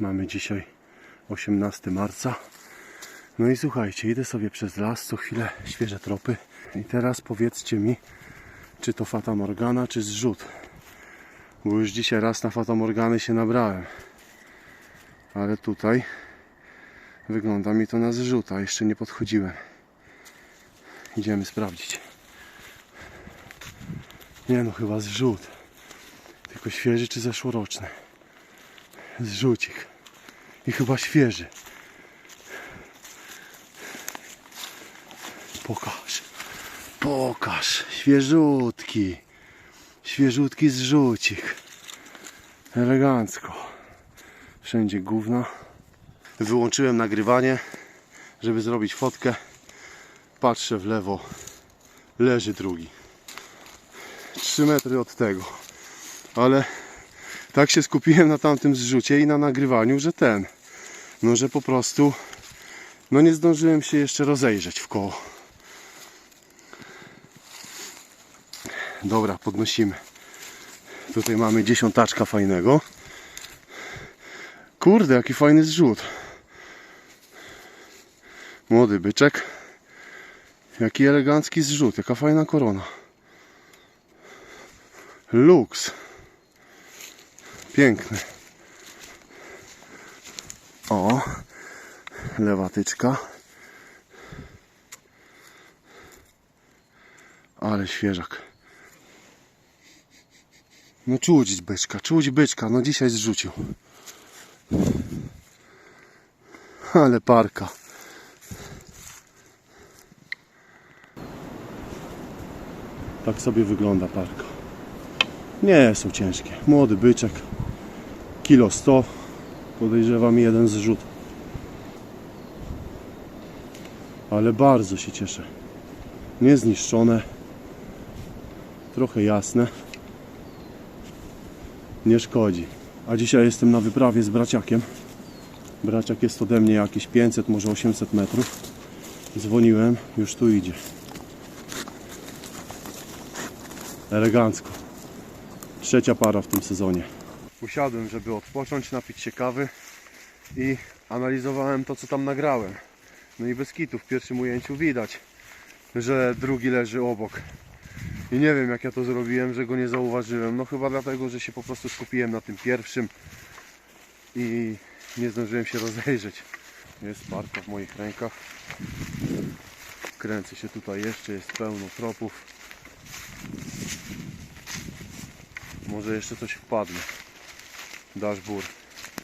Mamy dzisiaj 18 marca. No i słuchajcie, idę sobie przez las, co chwilę świeże tropy. I teraz powiedzcie mi, czy to Fata Morgana, czy zrzut. Bo już dzisiaj raz na Fata Morgany się nabrałem. Ale tutaj wygląda mi to na zrzut, a jeszcze nie podchodziłem. Idziemy sprawdzić. Nie no, chyba zrzut. Tylko świeży czy zeszłoroczny? Zrzucik. I chyba świeży. Pokaż. Pokaż. Świeżutki. Świeżutki zrzucik. Elegancko. Wszędzie gówna. Wyłączyłem nagrywanie, żeby zrobić fotkę. Patrzę w lewo. Leży drugi. 3 metry od tego. Ale tak się skupiłem na tamtym zrzucie i na nagrywaniu, że ten. No, że po prostu. No, nie zdążyłem się jeszcze rozejrzeć w koło. Dobra, podnosimy. Tutaj mamy dziesiątaczka fajnego. Kurde, jaki fajny zrzut. Młody byczek. Jaki elegancki zrzut, jaka fajna korona. Luks. Piękny. O, lewatyczka. Ale świeżak. No czuć byczka, czuć byczka. No dzisiaj zrzucił. Ale parka. Tak sobie wygląda parka. Nie są ciężkie. Młody byczek. Kilo 100. Podejrzewam jeden zrzut. Ale bardzo się cieszę. Niezniszczone. Trochę jasne. Nie szkodzi. A dzisiaj jestem na wyprawie z braciakiem. Braciak jest ode mnie jakieś 500, może 800 metrów. Dzwoniłem, już tu idzie. Elegancko. Trzecia para w tym sezonie. Usiadłem, żeby odpocząć, napić się kawy i analizowałem to, co tam nagrałem. No i bez kitu w pierwszym ujęciu widać, że drugi leży obok. I nie wiem, jak ja to zrobiłem, że go nie zauważyłem. No chyba dlatego, że się po prostu skupiłem na tym pierwszym i nie zdążyłem się rozejrzeć. Jest parka w moich rękach. Kręcę się tutaj jeszcze, jest pełno tropów. Może jeszcze coś wpadnie. de Asburgo.